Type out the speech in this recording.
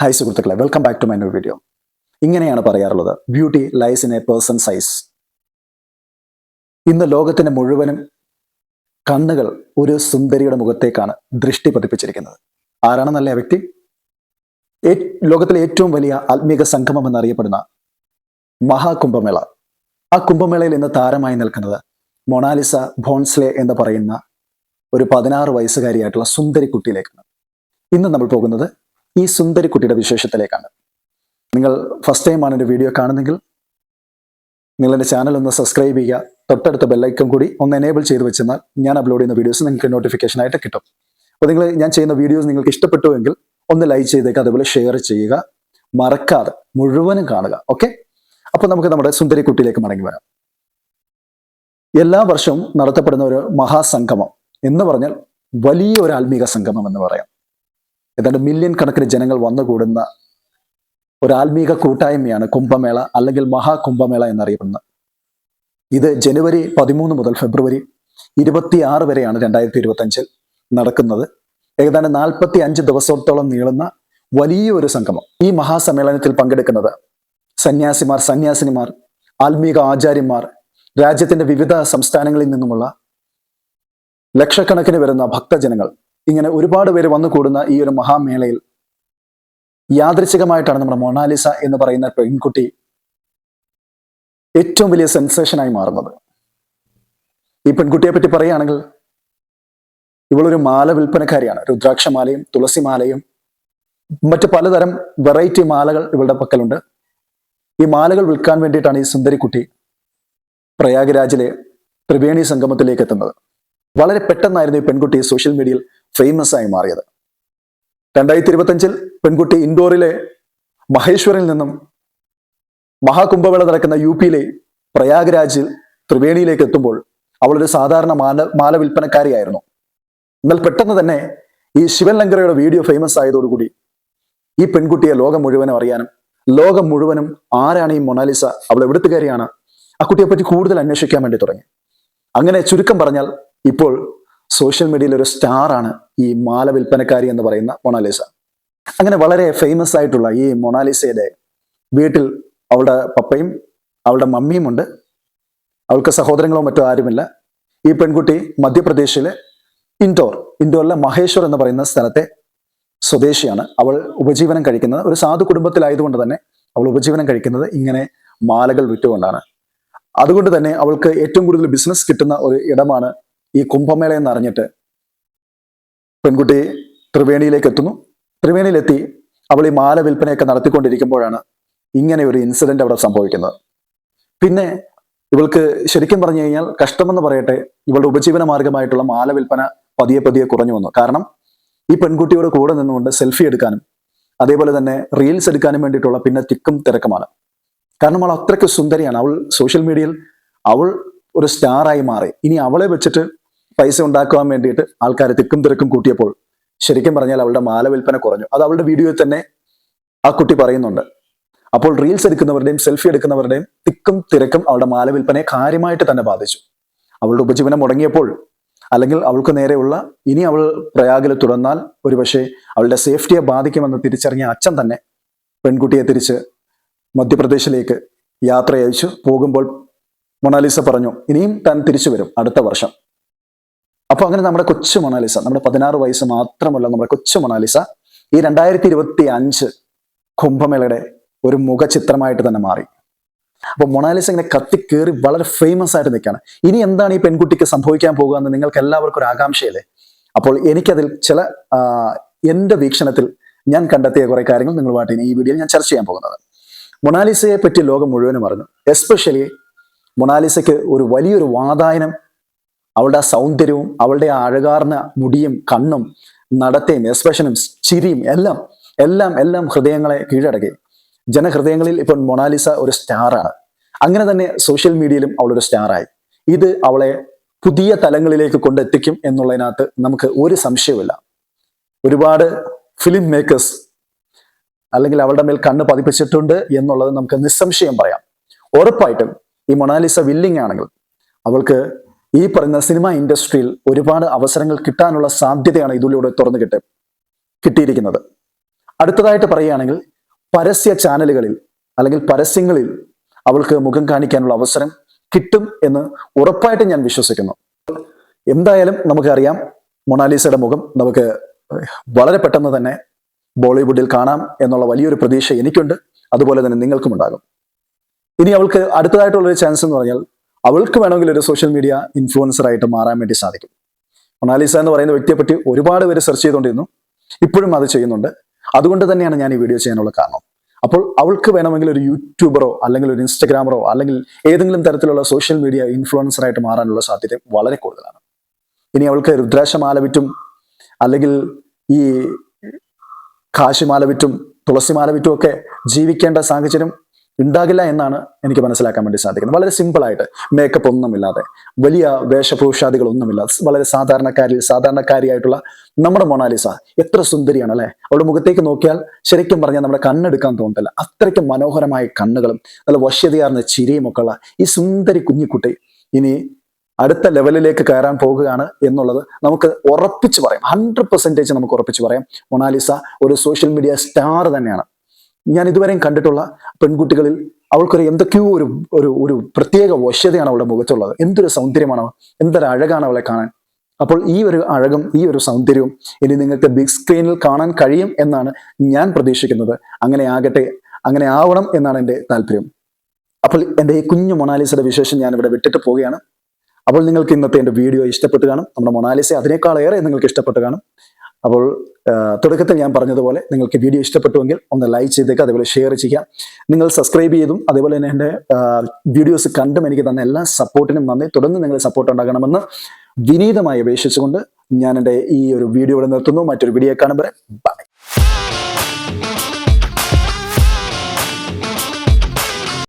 Hi സുഹൃത്തുക്കളെ. Welcome back to my new video ഇങ്ങനെയാണ് പറയാറുള്ളത്. Beauty lies in a person size ഇന്ന് ലോകത്തിന് മുഴുവനും കണ്ണുകൾ ഒരു സുന്ദരിയുടെ മുഖത്തേക്കാണ് ദൃഷ്ടി പതിപ്പിച്ചിരിക്കുന്നത്. ആരാണെന്നല്ല നല്ല വ്യക്തി? ലോകത്തിലെ ഏറ്റവും വലിയ ആത്മീക സംഗമം എന്നറിയപ്പെടുന്ന മഹാകുംഭമേള. ആ കുംഭമേളയിൽ ഇന്ന് താരമായി നിൽക്കുന്നത് മൊണാലിസ ഭോൺസ്ലെ എന്ന് പറയുന്ന ഒരു പതിനാറ് വയസ്സുകാരിയായിട്ടുള്ള സുന്ദരി കുട്ടിയിലേക്കാണ്. ഇന്ന് നമ്മൾ പോകുന്നത് ഈ സുന്ദരി കുട്ടിയുടെ വിശേഷത്തിലേക്കാണ്. നിങ്ങൾ ഫസ്റ്റ് ടൈമാണ് എന്റെ വീഡിയോ കാണുന്നെങ്കിൽ നിങ്ങൾ എന്റെ ചാനൽ ഒന്ന് സബ്സ്ക്രൈബ് ചെയ്യുക. തൊട്ടടുത്ത ബെല്ലൈക്കൺ കൂടി ഒന്ന് എനേബിൾ ചെയ്ത് വെച്ചെന്നാൽ ഞാൻ അപ്ലോഡ് ചെയ്യുന്ന വീഡിയോസ് നിങ്ങൾക്ക് നോട്ടിഫിക്കേഷൻ ആയിട്ട് കിട്ടും. അപ്പോൾ നിങ്ങൾ ഞാൻ ചെയ്യുന്ന വീഡിയോസ് നിങ്ങൾക്ക് ഇഷ്ടപ്പെട്ടുവെങ്കിൽ ഒന്ന് ലൈക്ക് ചെയ്തേക്കുക അതുപോലെ ഷെയർ ചെയ്യുക. മറക്കാതെ മുഴുവനും കാണുക. ഓക്കെ അപ്പോൾ നമുക്ക് നമ്മുടെ സുന്ദരി കുട്ടിയിലേക്ക് മടങ്ങി വരാം. എല്ലാ വർഷവും നടത്തപ്പെടുന്ന ഒരു മഹാസംഗമം എന്ന് പറഞ്ഞാൽ വലിയ ഒരു ആത്മീക സംഗമം എന്ന് പറയാം. ഏതാണ്ട് മില്യൺ കണക്കിന് ജനങ്ങൾ വന്നുകൂടുന്ന ഒരു ആത്മീക കൂട്ടായ്മയാണ് കുംഭമേള അല്ലെങ്കിൽ മഹാകുംഭമേള എന്നറിയപ്പെടുന്നത്. ഇത് ജനുവരി പതിമൂന്ന് മുതൽ ഫെബ്രുവരി ഇരുപത്തി ആറ് വരെയാണ് രണ്ടായിരത്തി ഇരുപത്തി അഞ്ചിൽ നടക്കുന്നത്. ഏതാണ്ട് നാൽപ്പത്തി അഞ്ച് ദിവസത്തോളം നീളുന്ന വലിയൊരു സംഗമം. ഈ മഹാസമ്മേളനത്തിൽ പങ്കെടുക്കുന്നത് സന്യാസിമാർ സന്യാസിനിമാർ ആത്മീക ആചാര്യന്മാർ രാജ്യത്തിന്റെ വിവിധ സംസ്ഥാനങ്ങളിൽ നിന്നുമുള്ള ലക്ഷക്കണക്കിന് വരുന്ന ഭക്തജനങ്ങൾ ഇങ്ങനെ ഒരുപാട് പേര് വന്നു കൂടുന്ന ഈ ഒരു മഹാമേളയിൽ യാദൃച്ഛികമായിട്ടാണ് നമ്മുടെ മൊണാലിസ എന്ന് പറയുന്ന പെൺകുട്ടി ഏറ്റവും വലിയ സെൻസേഷനായി മാറുന്നത്. ഈ പെൺകുട്ടിയെ പറ്റി പറയുകയാണെങ്കിൽ ഇവളൊരു മാല വിൽപ്പനക്കാരിയാണ്. രുദ്രാക്ഷമാലയും തുളസിമാലയും മറ്റ് പലതരം വെറൈറ്റി മാലകൾ ഇവളുടെ പക്കലുണ്ട്. ഈ മാലകൾ വിൽക്കാൻ വേണ്ടിയിട്ടാണ് ഈ സുന്ദരിക്കുട്ടി പ്രയാഗ്രാജിലെ ത്രിവേണി സംഗമത്തിലേക്ക് എത്തുന്നത്. വളരെ പെട്ടെന്നായിരുന്നു ഈ പെൺകുട്ടി സോഷ്യൽ മീഡിയയിൽ ഫേമസ് ആയി മാറിയത്. രണ്ടായിരത്തി ഇരുപത്തഞ്ചിൽ പെൺകുട്ടി ഇൻഡോറിലെ മഹേശ്വറിൽ നിന്നും മഹാകുംഭമേള നടക്കുന്ന യു പിയിലെ പ്രയാഗ്രാജിൽ ത്രിവേണിയിലേക്ക് എത്തുമ്പോൾ അവളൊരു സാധാരണ മാല മാല വിൽപ്പനക്കാരിയായിരുന്നു. എന്നാൽ പെട്ടെന്ന് തന്നെ ഈ ശിവൻ ലങ്കറയുടെ വീഡിയോ ഫേമസ് ആയതോടുകൂടി ഈ പെൺകുട്ടിയെ ലോകം മുഴുവനും അറിയാനും ലോകം മുഴുവനും ആരാണ് ഈ മൊണാലിസ അവൾ എവിടുത്തുകാരിയാണ് ആ കുട്ടിയെ പറ്റി കൂടുതൽ അന്വേഷിക്കാൻ വേണ്ടി തുടങ്ങി. അങ്ങനെ ചുരുക്കം പറഞ്ഞാൽ ഇപ്പോൾ സോഷ്യൽ മീഡിയയിൽ ഒരു സ്റ്റാർ ആണ് ഈ മാല വിൽപ്പനക്കാരി എന്ന് പറയുന്ന മൊണാലിസ. അങ്ങനെ വളരെ ഫേമസ് ആയിട്ടുള്ള ഈ മൊണാലിസയുടെ വീട്ടിൽ അവളുടെ പപ്പയും അവളുടെ മമ്മിയും ഉണ്ട്. അവൾക്ക് സഹോദരങ്ങളോ മറ്റോ ആരുമില്ല. ഈ പെൺകുട്ടി മധ്യപ്രദേശിലെ ഇൻഡോർ ഇൻഡോറിലെ മഹേശ്വർ എന്ന് പറയുന്ന സ്ഥലത്തെ സ്വദേശിയാണ്. അവൾ ഉപജീവനം കഴിക്കുന്നത് ഒരു സാധു കുടുംബത്തിലായതുകൊണ്ട് തന്നെ അവൾ ഉപജീവനം കഴിക്കുന്നത് ഇങ്ങനെ മാലകൾ വിറ്റുകൊണ്ടാണ്. അതുകൊണ്ട് തന്നെ അവൾക്ക് ഏറ്റവും കൂടുതൽ ബിസിനസ് കിട്ടുന്ന ഒരു ഇടമാണ് ഈ കുംഭമേള എന്ന് അറിഞ്ഞിട്ട് പെൺകുട്ടി ത്രിവേണിയിലേക്ക് എത്തുന്നു. ത്രിവേണിയിലെത്തി അവൾ ഈ മാല വിൽപ്പനയൊക്കെ നടത്തിക്കൊണ്ടിരിക്കുമ്പോഴാണ് ഇങ്ങനെ ഒരു ഇൻസിഡന്റ് അവിടെ സംഭവിക്കുന്നത്. പിന്നെ ഇവൾക്ക് ശരിക്കും പറഞ്ഞു കഴിഞ്ഞാൽ കഷ്ടമെന്ന് പറയട്ടെ ഇവളുടെ ഉപജീവന മാർഗമായിട്ടുള്ള മാല വിൽപ്പന പതിയെ പതിയെ കുറഞ്ഞു വന്നു. കാരണം ഈ പെൺകുട്ടിയോട് കൂടെ നിന്നുകൊണ്ട് സെൽഫി എടുക്കാനും അതേപോലെ തന്നെ റീൽസ് എടുക്കാനും വേണ്ടിയിട്ടുള്ള പിന്നെ തിക്കും തിരക്കുമാണ്. കാരണം അവൾ അത്രയ്ക്ക് സുന്ദരിയാണ്. അവൾ സോഷ്യൽ മീഡിയയിൽ അവൾ ഒരു സ്റ്റാറായി മാറി. ഇനി അവളെ വെച്ചിട്ട് പൈസ ഉണ്ടാക്കുവാൻ വേണ്ടിയിട്ട് ആൾക്കാർ തിക്കും തിരക്കും കൂട്ടിയപ്പോൾ ശരിക്കും പറഞ്ഞാൽ അവളുടെ മാല വിൽപ്പന കുറഞ്ഞു. അത് അവളുടെ വീഡിയോയിൽ തന്നെ ആ കുട്ടി പറയുന്നുണ്ട്. അപ്പോൾ റീൽസ് എടുക്കുന്നവരുടെയും സെൽഫി എടുക്കുന്നവരുടെയും തിക്കും തിരക്കും അവളുടെ മാല വിൽപ്പനയെ കാര്യമായിട്ട് തന്നെ ബാധിച്ചു. അവളുടെ ഉപജീവനം മുടങ്ങിയപ്പോൾ അല്ലെങ്കിൽ അവൾക്ക് നേരെയുള്ള ഇനി അവൾ പ്രയാഗിൽ തുടർന്നാൽ ഒരുപക്ഷെ അവളുടെ സേഫ്റ്റിയെ ബാധിക്കുമെന്ന് തിരിച്ചറിഞ്ഞ അച്ഛൻ തന്നെ പെൺകുട്ടിയെ തിരിച്ച് മധ്യപ്രദേശിലേക്ക് യാത്ര അയച്ചു പോകുമ്പോൾ മൊണാലിസ പറഞ്ഞു ഇനിയും താൻ തിരിച്ചു വരും അടുത്ത വർഷം. അപ്പൊ അങ്ങനെ നമ്മുടെ കൊച്ചു മൊണാലിസ നമ്മുടെ പതിനാറ് വയസ്സ് മാത്രമല്ല നമ്മുടെ കൊച്ചു മൊണാലിസ ഈ രണ്ടായിരത്തി ഇരുപത്തി അഞ്ച് കുംഭമേളയുടെ ഒരു മുഖചിത്രമായിട്ട് തന്നെ മാറി. അപ്പൊ മൊണാലിസ ഇങ്ങനെ കത്തിക്കേറി വളരെ ഫേമസ് ആയിട്ട് നിൽക്കുകയാണ്. ഇനി എന്താണ് ഈ പെൺകുട്ടിക്ക് സംഭവിക്കാൻ പോകുക എന്ന് നിങ്ങൾക്ക് എല്ലാവർക്കും ഒരു ആകാംക്ഷയല്ലേ? അപ്പോൾ എനിക്കതിൽ ചില എന്റെ വീക്ഷണത്തിൽ ഞാൻ കണ്ടെത്തിയ കുറെ കാര്യങ്ങൾ നിങ്ങളുമായിട്ട് ഇനി ഈ വീഡിയോയിൽ ഞാൻ ചർച്ച ചെയ്യാൻ പോകുന്നത്. മൊണാലിസയെ പറ്റി ലോകം മുഴുവനും അറിഞ്ഞു. എസ്പെഷ്യലി മൊണാലിസയ്ക്ക് ഒരു വലിയൊരു വാതായനം അവളുടെ ആ സൗന്ദര്യവും അവളുടെ ആ അഴകാർന്ന മുടിയും കണ്ണും നടത്തയും എക്സ്പ്രഷനും ചിരിയും എല്ലാം എല്ലാം എല്ലാം ഹൃദയങ്ങളെ കീഴടക്കി. ജനഹൃദയങ്ങളിൽ ഇപ്പോൾ മൊണാലിസ ഒരു സ്റ്റാറാണ് അങ്ങനെ തന്നെ സോഷ്യൽ മീഡിയയിലും അവളൊരു സ്റ്റാറായി ഇത് അവളെ പുതിയ തലങ്ങളിലേക്ക് കൊണ്ടെത്തിക്കും എന്നുള്ളതിനകത്ത് നമുക്ക് ഒരു സംശയവുമില്ല. ഒരുപാട് ഫിലിം മേക്കേഴ്സ് അല്ലെങ്കിൽ അവളുടെ മേൽ കണ്ണ് പതിപ്പിച്ചിട്ടുണ്ട് എന്നുള്ളത് നമുക്ക് നിസ്സംശയം പറയാം. ഉറപ്പായിട്ടും ഈ മൊണാലിസ വില്ലിങ് ആണെങ്കിൽ അവൾക്ക് ഈ പറയുന്ന സിനിമ ഇൻഡസ്ട്രിയിൽ ഒരുപാട് അവസരങ്ങൾ കിട്ടാനുള്ള സാധ്യതയാണ് ഇതിലൂടെ തുറന്നു കിട്ടി കിട്ടിയിരിക്കുന്നത്. അടുത്തതായിട്ട് പറയുകയാണെങ്കിൽ പരസ്യ ചാനലുകളിൽ അല്ലെങ്കിൽ പരസ്യങ്ങളിൽ അവൾക്ക് മുഖം കാണിക്കാനുള്ള അവസരം കിട്ടും എന്ന് ഉറപ്പായിട്ട് ഞാൻ വിശ്വസിക്കുന്നു. എന്തായാലും നമുക്കറിയാം മൊണാലിസയുടെ മുഖം നമുക്ക് വളരെ പെട്ടെന്ന് തന്നെ ബോളിവുഡിൽ കാണാം എന്നുള്ള വലിയൊരു പ്രതീക്ഷ എനിക്കുണ്ട്. അതുപോലെ തന്നെ നിങ്ങൾക്കും ഉണ്ടാകും ഇനി അവൾക്ക് അടുത്തതായിട്ടുള്ളൊരു ചാൻസ് എന്ന് പറഞ്ഞാൽ അവൾക്ക് വേണമെങ്കിൽ ഒരു സോഷ്യൽ മീഡിയ ഇൻഫ്ലുവൻസർ ആയിട്ട് മാറാൻ വേണ്ടി സാധിക്കും. മൊണാലിസ എന്ന് പറയുന്ന വ്യക്തിയെ പറ്റി ഒരുപാട് പേര് സെർച്ച് ചെയ്തുകൊണ്ടിരുന്നു. ഇപ്പോഴും അത് ചെയ്യുന്നുണ്ട്. അതുകൊണ്ട് തന്നെയാണ് ഞാൻ ഈ വീഡിയോ ചെയ്യാനുള്ള കാരണം. അപ്പോൾ അവൾക്ക് വേണമെങ്കിൽ ഒരു യൂട്യൂബറോ അല്ലെങ്കിൽ ഒരു ഇൻസ്റ്റഗ്രാമറോ അല്ലെങ്കിൽ ഏതെങ്കിലും തരത്തിലുള്ള സോഷ്യൽ മീഡിയ ഇൻഫ്ലുവൻസർ ആയിട്ട് മാറാനുള്ള സാധ്യത വളരെ കൂടുതലാണ്. ഇനി അവൾക്ക് രുദ്രാശമാല വിറ്റും അല്ലെങ്കിൽ ഈ കാശിമാല വിറ്റും തുളസിമാല വിറ്റും ഒക്കെ ജീവിക്കേണ്ട സാഹചര്യം ഉണ്ടാകില്ല എന്നാണ് എനിക്ക് മനസ്സിലാക്കാൻ വേണ്ടി സാധിക്കുന്നത്. വളരെ സിമ്പിളായിട്ട് മേക്കപ്പ് ഒന്നുമില്ലാതെ വലിയ വേഷഭൂഷാദികളൊന്നുമില്ല. വളരെ സാധാരണക്കാരിൽ സാധാരണക്കാരിയായിട്ടുള്ള നമ്മുടെ മൊണാലിസ എത്ര സുന്ദരിയാണ് അല്ലെ? അവളുടെ മുഖത്തേക്ക് നോക്കിയാൽ ശരിക്കും പറഞ്ഞാൽ നമ്മുടെ കണ്ണെടുക്കാൻ തോന്നില്ല അത്രയ്ക്ക് മനോഹരമായ കണ്ണുകളും നല്ല വശ്യതയാർന്ന ചിരിയും ഒക്കെ ഉള്ള ഈ സുന്ദരി കുഞ്ഞിക്കുട്ടി ഇനി അടുത്ത ലെവലിലേക്ക് കയറാൻ പോകുകയാണ് എന്നുള്ളത് നമുക്ക് ഉറപ്പിച്ച് പറയാം. ഹൺഡ്രഡ് പെർസെന്റേജ് നമുക്ക് ഉറപ്പിച്ച് പറയാം. മൊണാലിസ ഒരു സോഷ്യൽ മീഡിയ സ്റ്റാർ തന്നെയാണ്. ഞാൻ ഇതുവരെയും കണ്ടിട്ടുള്ള പെൺകുട്ടികളിൽ അവൾക്കൊരു എന്തൊക്കെയോ ഒരു ഒരു ഒരു പ്രത്യേക വശ്യതയാണ് അവളുടെ മുഖത്തുള്ളത്. എന്തൊരു സൗന്ദര്യമാണ് അവൾ. എന്തൊരു അഴകാണ് അവളെ കാണാൻ. അപ്പോൾ ഈ ഒരു അഴകും ഈ ഒരു സൗന്ദര്യവും ഇനി നിങ്ങൾക്ക് ബിഗ് സ്ക്രീനിൽ കാണാൻ കഴിയും എന്നാണ് ഞാൻ പ്രതീക്ഷിക്കുന്നത്. അങ്ങനെ ആകട്ടെ അങ്ങനെ ആവണം എന്നാണ് എന്റെ താല്പര്യം. അപ്പോൾ എന്റെ ഈ കുഞ്ഞു മൊണാലിസയുടെ വിശേഷം ഞാൻ ഇവിടെ വിട്ടിട്ട് പോവുകയാണ്. അപ്പോൾ നിങ്ങൾക്ക് ഇന്നത്തെ എന്റെ വീഡിയോ ഇഷ്ടപ്പെട്ട് കാണും. നമ്മുടെ മൊണാലിസ അതിനേക്കാളേറെ നിങ്ങൾക്ക് ഇഷ്ടപ്പെട്ട് കാണും. അപ്പോൾ തുടക്കത്തിൽ ഞാൻ പറഞ്ഞതുപോലെ നിങ്ങൾക്ക് വീഡിയോ ഇഷ്ടപ്പെട്ടുവെങ്കിൽ ഒന്ന് ലൈക്ക് ചെയ്തേക്കുക അതേപോലെ ഷെയർ ചെയ്യാം നിങ്ങൾ സബ്സ്ക്രൈബ് ചെയ്തും അതേപോലെ തന്നെ എന്റെ വീഡിയോസ് കണ്ടും എനിക്ക് തന്ന എല്ലാ സപ്പോർട്ടിനും നന്ദി. തുടർന്ന് നിങ്ങൾ സപ്പോർട്ട് ഉണ്ടാകണമെന്ന് വിനീതമായി അപേക്ഷിച്ചുകൊണ്ട് ഞാൻ എന്റെ ഈ ഒരു വീഡിയോ ഇവിടെ നിർത്തുന്നു. മറ്റൊരു വീഡിയോ കാണുമ്പോൾ